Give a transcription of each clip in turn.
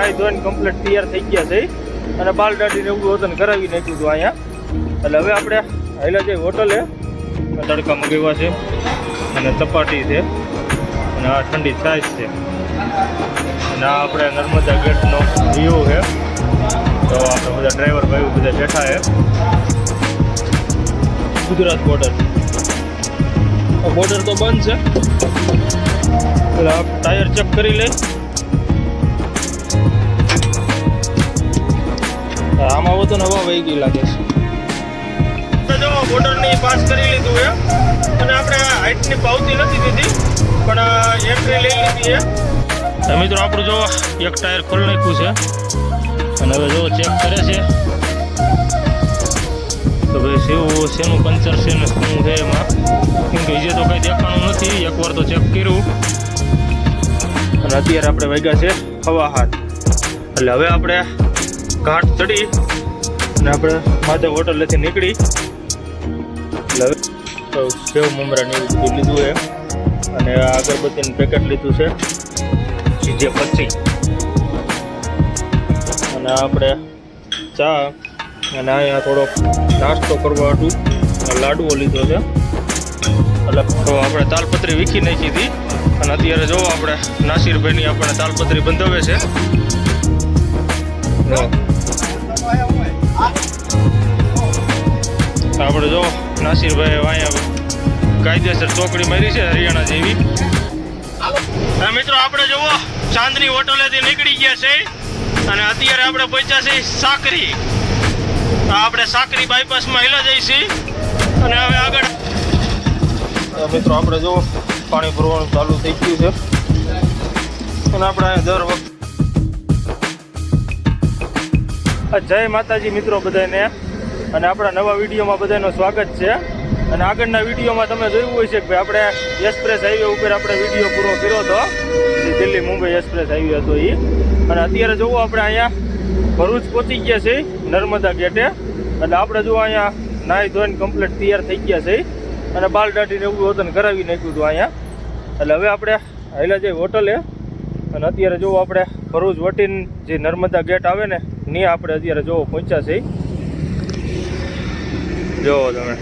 નાઈ ધોઈને કમ્પ્લીટ તૈયાર થઈ ગયા છે. અને બાલ દાઢીને એવું વતન કરાવી નાખ્યું હતું અહીંયા. એટલે હવે આપણે હાઈલા જઈ હોટલે. તડકા મગાવ્યા છે. અને ચપાટી છે. અને આ ઠંડી છાશ છે. અને આ આપણે નર્મદા ગેટનો વ્યૂ છે. તો આપણે બધા ડ્રાઈવર ભાઈ બધા બેઠા છે. ગુજરાત બોર્ડર બોર્ડર તો બંધ છે. એટલે ટાયર ચેક કરી લઈ આમાં વધુ નવા વહી ગઈ લાગે છે. જો બોર્ડરની પાસ કરી લીધું છે. અને આપણે હાઇટની પાવતી નથી દીધી પણ એન્ટ્રી લઈ લીધી છે. મિત્રો આપણું જો એક ટાયર ખોલી નાખ્યું છે. અને હવે જો ચેક કરે છે. તો ભાઈ શેવું શેનું પંચર છે ને શું છે એમાં? કેમ કે જે તો કંઈ દેખાણું નથી. એકવાર તો ચેક કર્યું. અને અત્યારે આપણે વાગ્યા છે હવા હાથ એટલે હવે આપણે ઘાટ ચડી અને આપણે માધવ હોટલેથી નીકળી. એટલે તો સેવ મમરાને બધું લીધું છે. અને અગરબત્તીનું પેકેટ લીધું છે. સીજે પછી. અને આપણે ચા અને અહીંયા થોડોક નાસ્તો કરવા હતું. લાડુઓ લીધો છે. એટલે તો આપણે તાલપત્રી વીખી નાખી હતી. અને અત્યારે જો આપણે નાસિરભાઈની આપણને તાલપત્રી બંધાવે છે. આપણે જો નાસિરભાઈ અહીંયા કાયદેસર ચોકડી મારી છે હરિયાણા જેવી. મિત્રો, આપણે જુઓ, ચાંદની હોટલેથી નીકળી ગયા છે. અને અત્યારે આપણે પહોંચ્યા છીએ સાકરી. આપણે સાકરી બાયપાસમાં હેલા જઈશી અને હવે આગળ મિત્રો, આપણે જો પાણી ભરવાનું ચાલુ થઈ ગયું છે. અને આપણે અહીંયા દર વખત જય માતાજી મિત્રો બધાને. અને આપણા નવા વિડીયોમાં બધાનું સ્વાગત છે. અને આગળના વિડીયોમાં તમે જોયું હોય છે કે ભાઈ આપણે એક્સપ્રેસ હાઈવે ઉપર આપણે વીડિયો પૂરો કર્યો હતો. દિલ્હી મુંબઈ એક્સપ્રેસ હાઈવે હતો એ અને અત્યારે જોવો આપણે અહીંયા ભરૂચ પહોંચી ગયા છે નર્મદા ગેટે. એટલે આપણે જો અહીંયા નાહી ધોઈને કમ્પ્લીટ તૈયાર થઈ ગયા છે અને બાલ દાઢીને એવું વતન કરાવી નાખ્યું હતું અહીંયા. એટલે હવે આપણે હાઈલા જઈ હોટલે. અને અત્યારે જોવો આપણે ભરૂચ વટીને જે નર્મદા ગેટ આવે ને ને આપણે અત્યારે જોવો પહોંચ્યા છે જો તમે.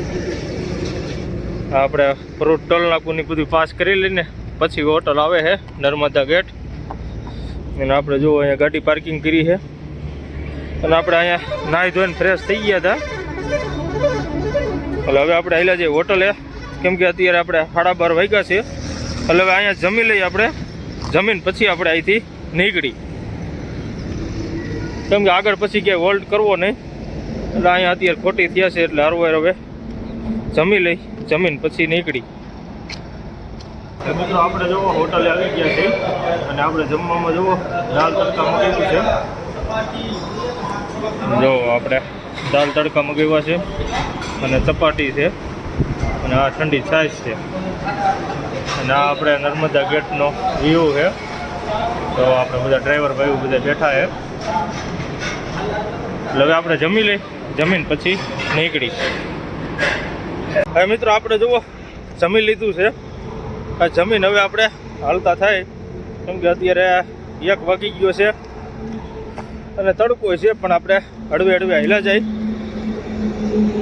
આપણે ફ્રૂટ ટોલ નાકુની બધું પાસ કરી લઈને પછી હોટલ આવે છે નર્મદા ગેટ અને આપણે જોવો અહીંયા ગાડી પાર્કિંગ કરી છે અને આપણે અહીંયા નાહી ધોઈને ફ્રેશ થઈ ગયા હતા. એટલે હવે આપણે આવેલા જઈએ હોટલે કેમ કે અત્યારે આપણે સાડા બાર વાગ્યા છે. એટલે હવે અહીંયા જમી લઈએ આપણે. જમીન પછી આપણે અહીંથી નીકળી. કેમ કે આગળ પછી ક્યાંય હોલ્ડ કરવો નહીં. એટલે અહીંયા અત્યારે ખોટી થયા છે એટલે હરવાર હવે જમી લઈ જમીન પછી નીકળી. મિત્રો આપણે જુઓ હોટલે આવી ગયા છે. અને આપણે જમવામાં જુઓ દાલ તડકા મગાવ્યું છે. જો આપણે દાલ તડકા મગાવ્યા છે અને ચપાટી છે. અને આ ઠંડી છાશ છે. અને આ આપણે નર્મદા ગેટનો વ્યૂ છે. તો આપણે બધા ડ્રાઈવર ભાઈઓ બધા બેઠા છે. એટલે હવે આપણે જમી લઈ, જમીન પછી નીકળી. હવે મિત્રો આપણે જુઓ, જમી લીધું છે. આ જમીન હવે આપણે હાલતા થાય, કેમ કે અત્યારે એક વાગી ગયો છે. અને તડકો છે, પણ આપણે હળવે હળવે હિલા જાય.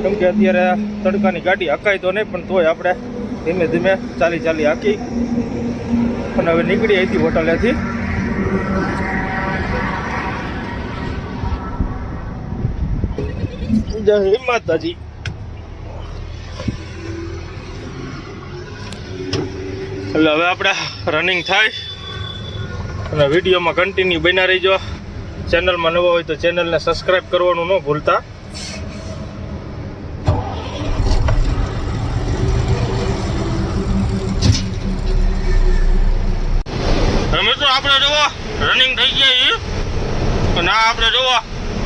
કેમ કે અત્યારે તડકાની ગાડી હકાય તો નહીં, પણ તોય આપણે ધીમે ધીમે ચાલી ચાલી હાકી. અને હવે નીકળી અહીંથી હોટલેથી. જય માતાજી. એટલે હવે આપણે રનિંગ થાય. અને વિડીયોમાં કન્ટિન્યુ બન્યા રહીજો. ચેનલમાં નવા હોય તો ચેનલને સબસ્ક્રાઈબ કરવાનું ન ભૂલતા. મિત્રો આપણે જુઓ રનિંગ થઈ ગયા અને આપણે જુઓ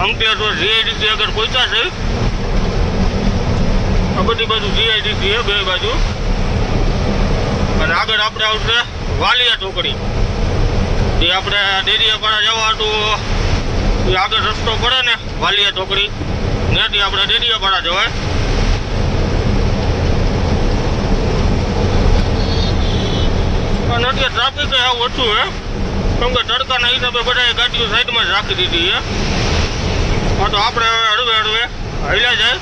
અંકલેશ્વર જીઆઈડીસી આગળ પહોંચ્યા છે. આ બધી બાજુ જીઆઈડીસી છે, બે બાજુ. અને આગળ આપણે આવશે વાલિયા ચોકડી જે આપણે ડેરિયાપાડા જવા હતું, એ આગળ રસ્તો પડે ને, વાલિયા ચોકડી ત્યાંથી આપણે ડેરિયાપાડા જવાય. અને અત્યારે ટ્રાફિક આવું ઓછું હે કેમ કે તડકાના હિસાબે બધાએ ગાડીઓ સાઈડમાં જ રાખી દીધી છે. તો આપણે હળવે હળવે હૈલા જાય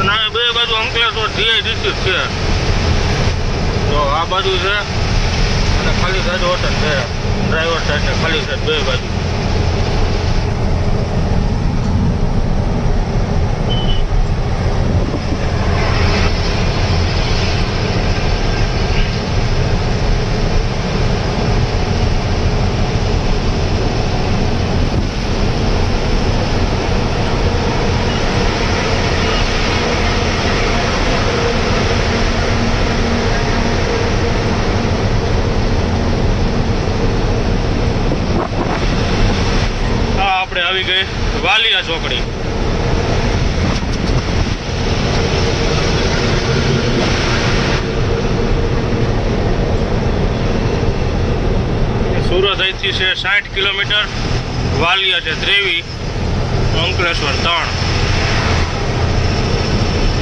અને આ બે બાજુ જીઆઈ ડિસ્ટ્રિક્ટ છે. તો આ બાજુ છે. અને ખાલી સાઈડ હોટલ છે. ડ્રાઈવર સાઈડ ને ખાલી સાઈડ બે બાજુ આ આપણે આવી ગઈ વાલિયા ચોકડી. સુરત અહીંથી છે સાઠ કિલોમીટર, વાલિયા છે ત્રેવી, અંકલેશ્વર ત્રણ.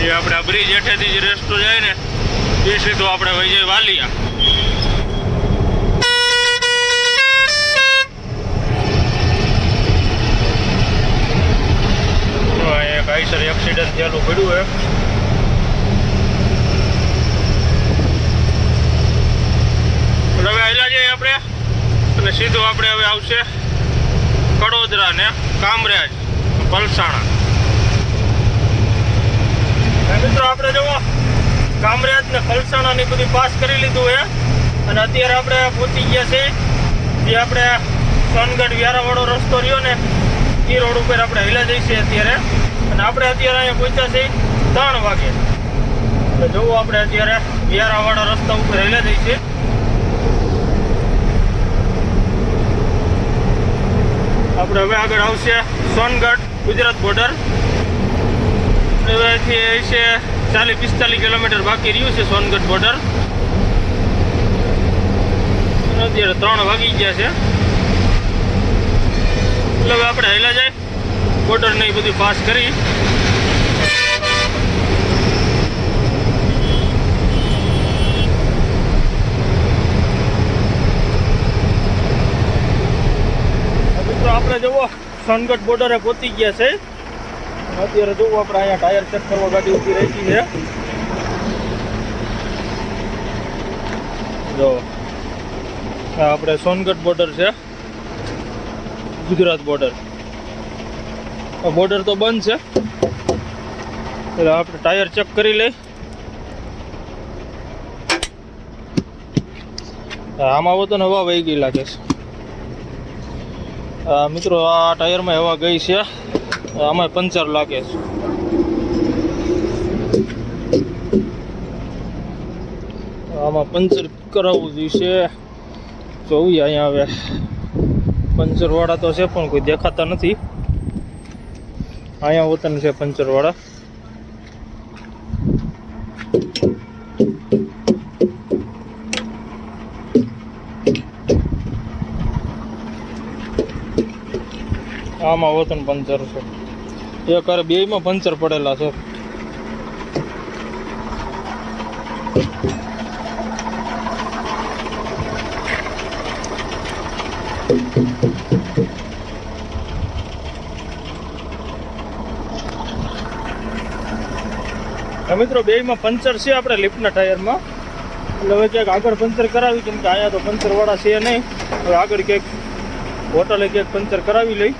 એ આપણે બ્રિજ હેઠેથી જે રસ્તો જાય ને, એ સીધો આપણે વહી જાય વાલિયા. કાંઈસર એક્સિડન્ટ થયેલું પડ્યું એમ હવે આયલા જઈએ આપણે. અને સીધું આપણે હવે આવશે કડોદરા ને કામરેજ પલસાણા મિત્રો આપણે જુઓ કામરેજ ને પલસાણા ની બધી પાસ કરી લીધું હે અને અત્યારે આપણે પહોંચી ગયા છે જે આપણે સોનગઢ વ્યારાવાળો રસ્તો રહ્યો ને એ રોડ ઉપર આપણે હિલા જઈશું અત્યારે. અને આપણે અત્યારે અહીંયા પહોંચ્યા છીએ ત્રણ વાગે. એટલે જોવો આપણે અત્યારે વ્યારાવાળા રસ્તા ઉપર રહેલા જઈએ છીએ આપણે હવે આગળ આવશે સોનગઢ ગુજરાત બોર્ડર હવેથી છે ચાલીસ પિસ્તાલીસ કિલોમીટર બાકી રહ્યું છે સોનગઢ બોર્ડર અત્યારે ત્રણ વાગી ગયા છે. એટલે હવે આપણે હેલા જાય. બોર્ડર ને એ બધું પાસ કરી હવે મિત્રો આપણે જુઓ સોનગઢ બોર્ડરે પહોંચી ગયા છે અત્યારે જુઓ આપણે અહીંયા ટાયર ચેક કરવા ગાડી ઊભી રહી છે જો આ આપણે સોનગઢ બોર્ડર છે ગુજરાત બોર્ડર બોર્ડર તો બંધ છે. એટલે આપણે ટાયર ચેક કરી લઈ. આમાં આવો તો હવા વહી ગઈ લાગે છે. મિત્રો, આ ટાયરમાં હવા ગઈ છે. આમાં પંચર લાગે છે. આમાં પંચર કરાવવું જોઈશે જોઈએ અહીંયા હવે. પંચરવાળા તો છે પણ કોઈ દેખાતા નથી. અહીંયા વતન છે પંચરવાળા. આમાં વતન પંચર છે. એક અરે બેયમાં પંચર પડેલા છે. મિત્રો, બેયમાં પંચર છે આપણે લિફ્ટના ટાયરમાં. એટલે હવે ક્યાંક આગળ પંચર કરાવી, કેમ કે અહીંયા તો પંચરવાળા છે નહીં. હવે આગળ ક્યાંક હોટલે ક્યાંક પંચર કરાવી લઈ.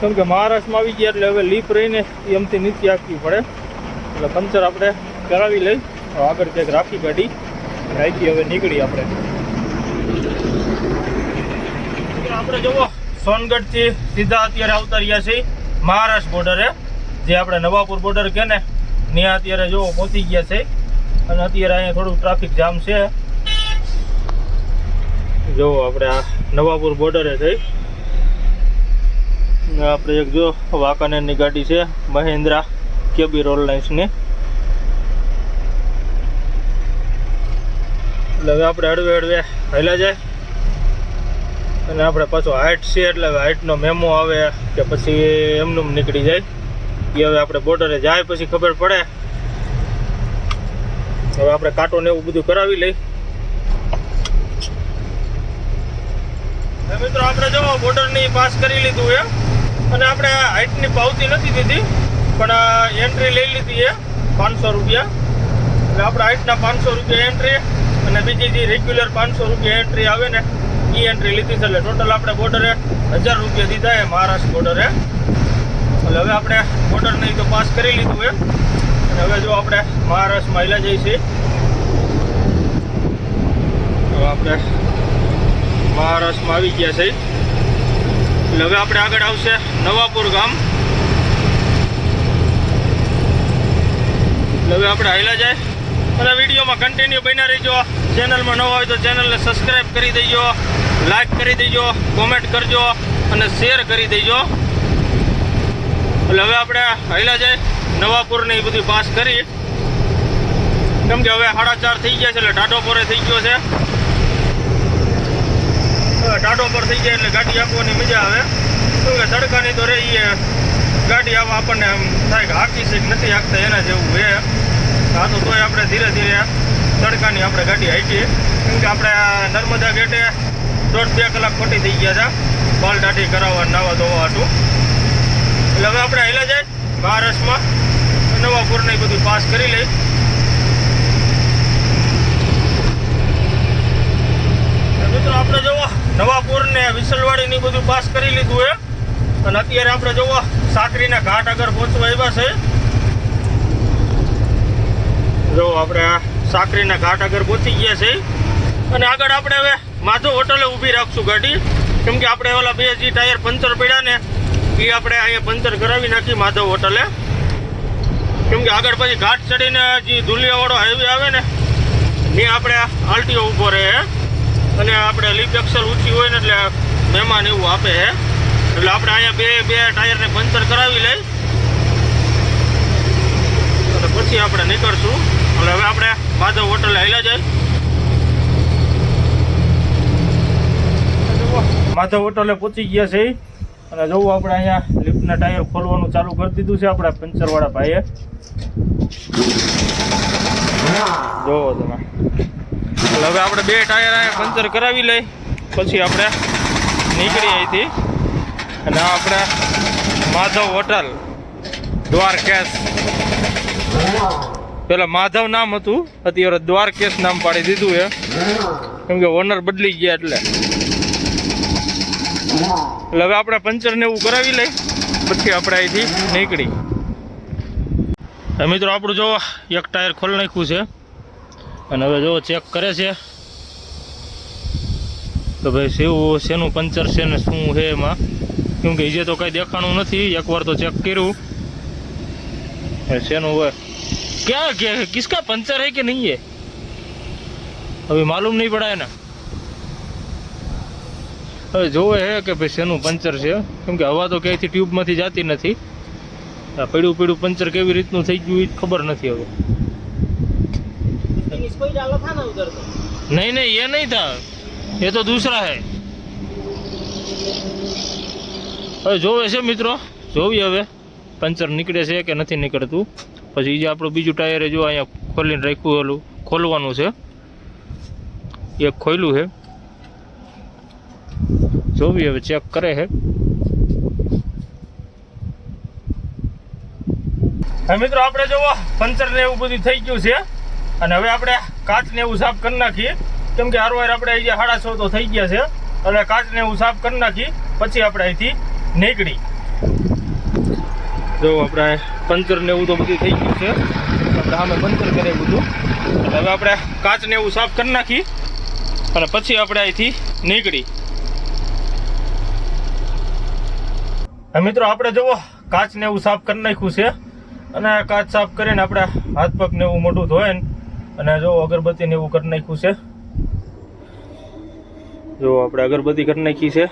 કેમ કે મહારાષ્ટ્રમાં આવી ગયા, એટલે હવે લીપ રહીને એમથી નીચે આપવી પડે એટલે પંચર આપણે કરાવી લઈ. આગળ ક્યાંક રાખી ગાડી રાખી હવે નીકળી આપણે. આપણે જુઓ, સોનગઢથી સીધા અત્યારે આવતા રહ્યા છીએ મહારાષ્ટ્ર બોર્ડરે જે આપણે નવાપુર બોર્ડર કે ને ત્યાં અત્યારે જો પહોંચી ગયા છે. અને અત્યારે અહીંયા થોડું ટ્રાફિક જામ છે. જો આપણે આ નવાપુર બોર્ડરે થઈ. આપણે એક જો વાંકાનેરની ગાડી છે, મહિન્દ્રા કેબી રોલ લાઇન્સની. એટલે હવે આપણે હળવે હળવે હેલા જાય. અને આપણે પાછો હાઇટ છે, એટલે હાઇટનો મેમો આવે કે પછી એમનું નીકળી જાય. એ હવે આપણે બોર્ડરે જાય પછી ખબર પડે. હવે આપણે કાંટો ને એવું બધું કરાવી લઈ. મિત્રો આપણે જો બોર્ડરની પાસ કરી લીધું એ અને આપણે હાઇટની પાવતી નથી દીધી, પણ એન્ટ્રી લઈ લીધી એ પાંચસો રૂપિયા. એટલે આપણે હાઇટના પાંચસો રૂપિયા એન્ટ્રી અને બીજી જે રેગ્યુલર પાંચસો રૂપિયા એન્ટ્રી આવે ને એ એન્ટ્રી લીધી છે. એટલે ટોટલ આપણે બોર્ડરે હજાર રૂપિયા દીધા એ મહારાષ્ટ્ર બોર્ડરે એટલે હવે આપણે બોર્ડરની તો પાસ કરી લીધું એમ. અને હવે જો આપણે મહારાષ્ટ્રમાં મહિલા જઈએ છીએ તો આપણે મહારાષ્ટ્રમાં આવી ગયા છે. એટલે હવે આપણે આગળ આવશે નવાપુર ગામ. એટલે હવે આપણે હાઈલા જાય. અને વિડીયોમાં કન્ટિન્યુ બન્યા રહીજો. ચેનલમાં ન હોય તો ચેનલને સબસ્ક્રાઈબ કરી દેજો. લાઈક કરી દેજો. કોમેન્ટ કરજો. અને શેર કરી દેજો. એટલે હવે આપણે હાઈલા જાય. નવાપુરની એ બધી પાસ કરી. કેમ કે હવે સાડા ચાર થઈ ગયા છે એટલે ટાઢો પોરે થઈ ગયો છે. હવે ટાઢો પર થઈ જાય એટલે ગાડી આપવાની મજા આવે. શું કે તડકાની તો રહી ગાડી આવા આપણને આમ થાય કે હાકી સીટ નથી હાંકતા, એના જેવું હે આ તો આપણે ધીરે ધીરે તડકાની આપણે ગાડી હાંકીએ. કેમ કે આપણે નર્મદા ગેટે દોઢ બે કલાક ખોટી થઈ ગયા હતા બાલ દાઢી કરાવવા નાવા ધોવા હતું. એટલે હવે આપણે હેલા જાય મહારાષ્ટ્રમાં. નવાપુરને બધું પાસ કરી લઈ. મિત્રો આપણે જોવો નવાપુર ને વિસલવાડી ની બધું પાસ કરી લીધું એ અને અત્યારે આપણે જોવો, સાકરીના ઘાટ આગળ પહોંચવા આવ્યા છે. જો આપણે સાકરીના ઘાટ આગળ પહોંચી ગયા છે. અને આગળ આપણે હવે માધો હોટલે ઊભી રાખશું ગાડી. કેમ કે આપણે ઓલા બે જી ટાયર પંચર પડ્યા ને એ આપણે અહીંયા પંચર કરાવી નાખી માધવ હોટલે. કેમ કે આગળ પછી ઘાટ ચડીને જે ધુલિયાવાળો હાઈવે આવે ને ત્યાં આપણે આલટીઓ ઊભો રહે અને આપણે લીપ એક્સલ ઊંચી હોય ને એટલે મહેમાન એવું આપે છે એટલે આપણે અહીંયા બે બે ટાયરને પંચર કરાવી લઈ. અને પછી આપણે નીકળશું. એટલે હવે આપણે માધવ હોટલે હાલ્યા જાય. માધવ હોટલે પહોંચી ગયા છે. અને જોવું આપણે અહીંયા લિફ્ટના ટાયર ખોલવાનું ચાલુ કરી દીધું છે આપણા પંચરવાળા ભાઈએ. જોવો તમે. એટલે હવે આપણે બે ટાયર અહીંયા પંચર કરાવી લઈ, પછી આપણે નીકળી અહીંથી. અને આપણે માધવ હોટલ, દ્વારકેશ. પેલા માધવ નામ હતું, અત્યારે દ્વારકેશ નામ પાડી દીધું એ કેમ કે ઓનર બદલી ગયા એટલે. એટલે હવે આપણે પંચર ને એવું કરાવી લઈ, પછી આપણે અહીંથી નીકળી. મિત્રો આપણું જો એક ટાયર ખોલી નાખ્યું છે. અને હવે જો ચેક કરે છે. તો ભાઈ શેવું શેનું પંચર છે ને શું છે એમાં? કેમકે ઈજે તો કંઈ દેખાણું નથી. એકવાર તો ચેક કર્યું. શેનું હોય ક્યાં કે કિસકા પંચર હે કે નહીં હે? અભી માલુમ નહીં પડા એના હવે જોવે છે કે ભાઈ શેનું પંચર છે. કેમ કે હવા તો ક્યાંયથી ટ્યુબમાંથી જતી નથી. આ પીડું પીડું પંચર કેવી રીતનું થઈ ગયું એ ખબર નથી હવે. નહીં નહીં એ નહીં થા. એ તો દૂસરા હે. હવે જોવે છે મિત્રો. જોવી હવે. પંચર નીકળે છે કે નથી નીકળતું. પછી જે આપણું બીજું ટાયરે જો અહીંયા ખોલીને રાખ્યું ઓલું ખોલવાનું છે. એ ખોલ્યું છે જોવી હવે ચેક કરે છે મિત્રો, આપણે જોવો પંચર ને એવું બધું થઈ ગયું છે. અને હવે આપણે કાચ ને એવું સાફ કરી નાખીએ. કેમ કે હારવાર આપણે અહીંયા સાડા છ તો થઈ ગયા છે. એટલે કાચ ને એવું સાફ કરી નાખી, પછી આપણે અહીંથી નીકળી. જો આપણે પંચર ને એવું તો બધું થઈ ગયું છે. આપણે પંચર કરે બધું. હવે આપણે કાચ ને એવું સાફ કરી નાખી. અને પછી આપણે અહીંથી નીકળી. મિત્રો, આપણે જુઓ કાચ ને એવું સાફ કરી નાખ્યું છે. અને કાચ સાફ કરીને આપણે હાથ પગ ને એવું મોટું ધોય અને જો અગરબત્તી ને એવું કરી નાખ્યું છે. જો આપણે અગરબત્તી કરી નાખી છે.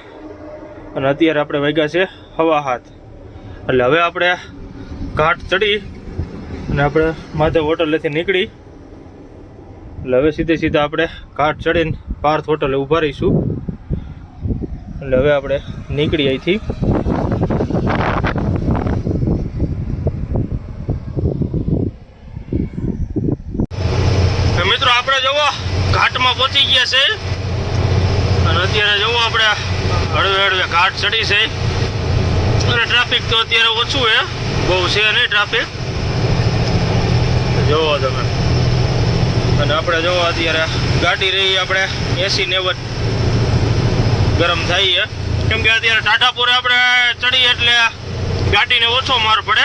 અને અત્યારે આપણે વાગ્યા છે હવા હાથ. એટલે હવે આપણે ઘાટ ચડી અને આપણે માથે હોટલેથી નીકળી. એટલે હવે સીધે સીધા આપણે ઘાટ ચડીને પાર્થ હોટલે ઊભા રહીશું. એટલે હવે આપણે નીકળી અહીંથી આપણે જવો ઘાટમાં પહોંચી ગયા છે. અને અત્યારે જવું આપણે હળવે હળવે ઘાટ ચડી છે. અને ટ્રાફિક તો અત્યારે ઓછું છે. બહુ છે નહીં ટ્રાફિક જોવો તમે. અને આપણે જોવો અત્યારે ગાડી રહી આપણે એસી નેવું ગરમ થઈ છે. કેમ કે અત્યારે ટાટાપુરે આપણે ચડી એટલે ગાડીને ઓછો માર પડે.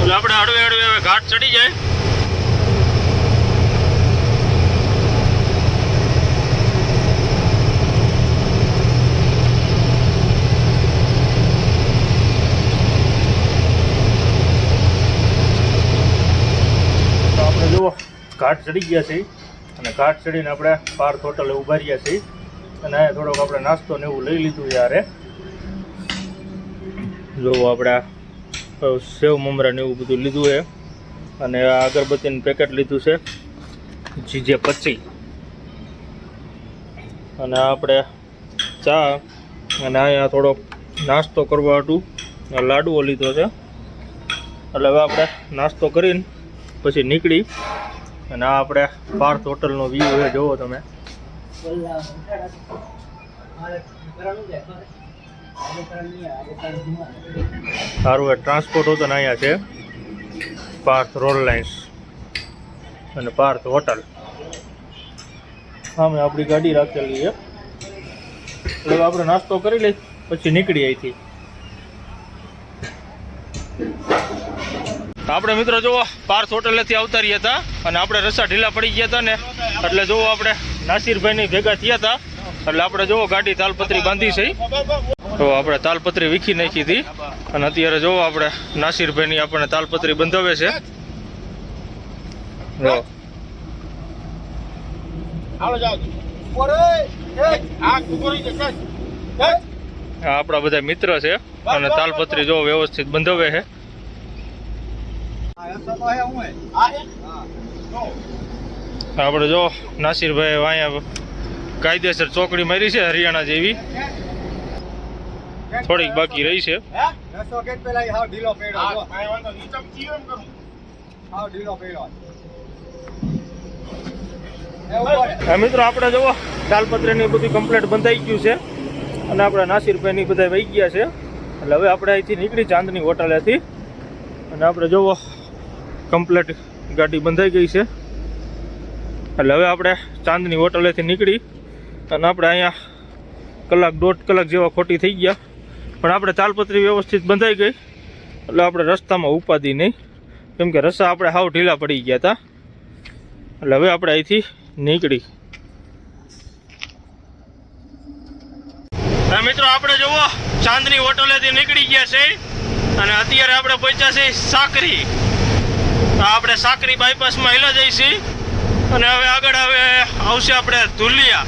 એટલે આપણે હળવે હળવે ઘાટ ચડી જાય તો આપણે જુઓ ઘાટ ચડી ગયા છીએ. અને ઘાટ ચડીને આપણે પાર્થ હોટલે ઊભા રહ્યા છીએ. અને અહીંયા થોડોક આપણે નાસ્તો ને એવું લઈ લીધું યારે જો આપણે સેવ મમરા ને એવું બધું લીધું છે. અને અગરબત્તીનું પેકેટ લીધું છે. જીજે પચી. અને આપણે ચા અને અહીંયા થોડોક નાસ્તો કરવા હતું. લાડુઓ લીધો છે. એટલે હવે આપણે નાસ્તો કરીને પછી નીકળી. અને આ આપણે પાર્થ હોટલનો વ્યૂ એ જોવો તમે. સારું, એ ટ્રાન્સપોર્ટ હોતો ને અહીંયા છે. પાર્થ રોડ લાઇન્સ અને પાર્થ હોટલ. સામે આપણી ગાડી રાખેલી છે. એટલે આપણે નાસ્તો કરી લઈ પછી નીકળી અહીંથી. આપણે મિત્રો જુઓ પાર્થ હોટલેથી આવતા રહ્યા હતા અને આપણે રસ્તા ઢીલા પડી ગયા હતા ને એટલે જુઓ આપણે નાસિરભાઈની ભેગા થયા હતા. એટલે આપણે જુઓ ગાડી તાલપત્રી બાંધી છે. તો આપણે તાલપત્રી વીખી નાખી હતી. અને અત્યારે જુઓ આપણે નાસિરભાઈની આપણને તાલપત્રી બંધાવે છે. આપણા બધા મિત્ર છે. અને તાલપત્રી જો વ્યવસ્થિત બંધાવે છે. આપણે જો નાસિરભાઈ અહીંયા કાયદેસર ચોકડી મારી છે, હરિયાણા જેવી. થોડીક બાકી રહી છે. મિત્રો, આપણે જુઓ, તાલપત્રીની બધી કમ્પ્લેટ બંધાઈ ગયું છે અને આપણા નાસિરભાઈની બધા વહી ગયા છે. એટલે હવે આપણે અહીંથી નીકળી ચાંદની હોટલેથી. અને આપણે જુઓ કમ્પ્લેટ ગાડી બંધાઈ ગઈ છે. એટલે હવે આપણે ચાંદની હોટલેથી નીકળી અને આપણે અહીંયા કલાક દોઢ કલાક જેવા ખોટી થઈ ગયા. પણ આપણે તાલપત્રી વ્યવસ્થિત બંધાઈ ગઈ. એટલે આપણે રસ્તામાં ઉપાધી નહીં. કેમ કે રસ્તા આપણે હાવ ઢીલા પડી ગયા હતા એટલે હવે આપણે અહીંથી નીકળી. મિત્રો, આપણે જુઓ, ચાંદની હોટલેથી નીકળી ગયા છે. અને અત્યારે આપણે પહોંચ્યા છે સાકરી. આપણે સાકરી બાયપાસમાં હેલા જઈશી. અને હવે આગળ હવે આવશે આપણે ધુલિયા.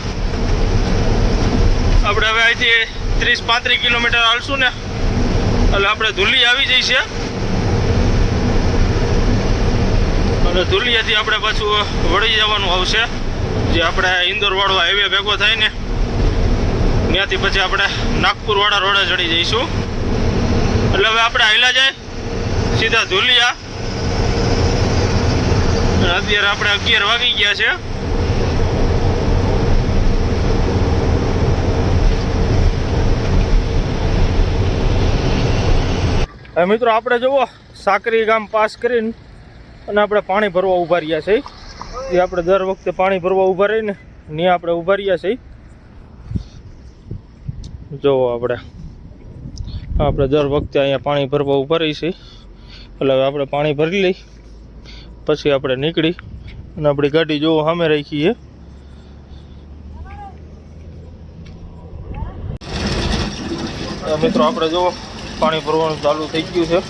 આપણે હવે અહીંથી ત્રીસ પાંત્રીસ કિલોમીટર હાલશું ને. એટલે આપણે ધુલિયા આવી જઈશે. અને ધુલિયાથી આપણે પાછું વળી જવાનું આવશે. જે આપણે ઇન્દોરવાળો હાઈવે ભેગો થાય ને. ત્યાંથી પછી આપણે નાગપુરવાળા રોડે ચડી જઈશું. એટલે હવે આપણે હાઈલા જાય. સીધા ધુલિયા. અત્યારે આપણે અગિયાર વાગી ગયા છે. હવે મિત્રો આપણે જુઓ, સાકરી ગામ પાસ કરીને અને આપણે પાણી ભરવા ઊભા રહ્યા છે એ આપણે દર વખતે પાણી ભરવા ઊભા રહીને ત્યાં આપણે ઊભા રહ્યા છે જુઓ આપણે. આપણે દર વખતે અહીંયા પાણી ભરવા ઊભા રહી છે એટલે હવે આપણે પાણી ભરી લઈ પછી આપણે નીકળી અને આપણી ગાડી જોવો સામે રાખીએ મિત્રો આપણે જોવો, પાણી ભરવાનું ચાલુ થઈ ગયું છે.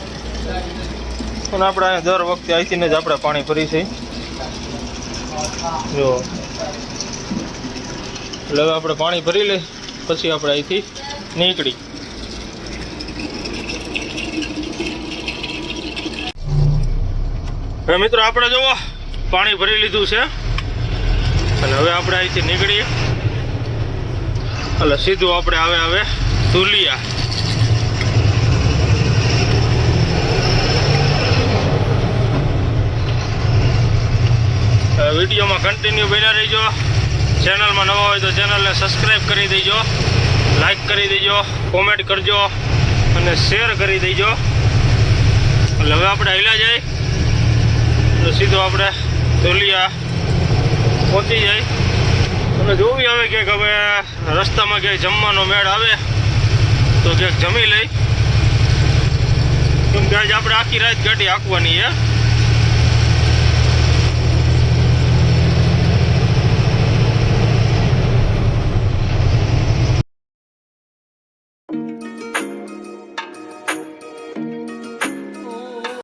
અને આપણે અહીંયા દર વખતે અહીંથી જ આપણે પાણી ભરી છે જો. એટલે આપણે પાણી ભરી લઈ પછી આપણે અહીંથી નીકળી. હવે મિત્રો આપણે જુઓ પાણી ભરી લીધું છે. અને હવે આપણે અહીંથી નીકળીએ. એટલે સીધું આપણે આવે હવે ધુલિયા. વિડીયોમાં કન્ટિન્યુ બન્યા રહીજો. ચેનલમાં નવા હોય તો ચેનલને સબસ્ક્રાઈબ કરી દેજો. લાઈક કરી દેજો. કોમેન્ટ કરજો. અને શેર કરી દેજો. એટલે હવે આપણે હિલા જાય. તો સીધો આપણે ધોલિયા પહોંચી જાય. અને જોવી આવે કે હવે રસ્તામાં ક્યાંય જમવાનો મેળ આવે, તો ક્યાંક જમી લઈ. કેમ કે આજે આપણે આખી રાત ગાડી હાંકવાની છે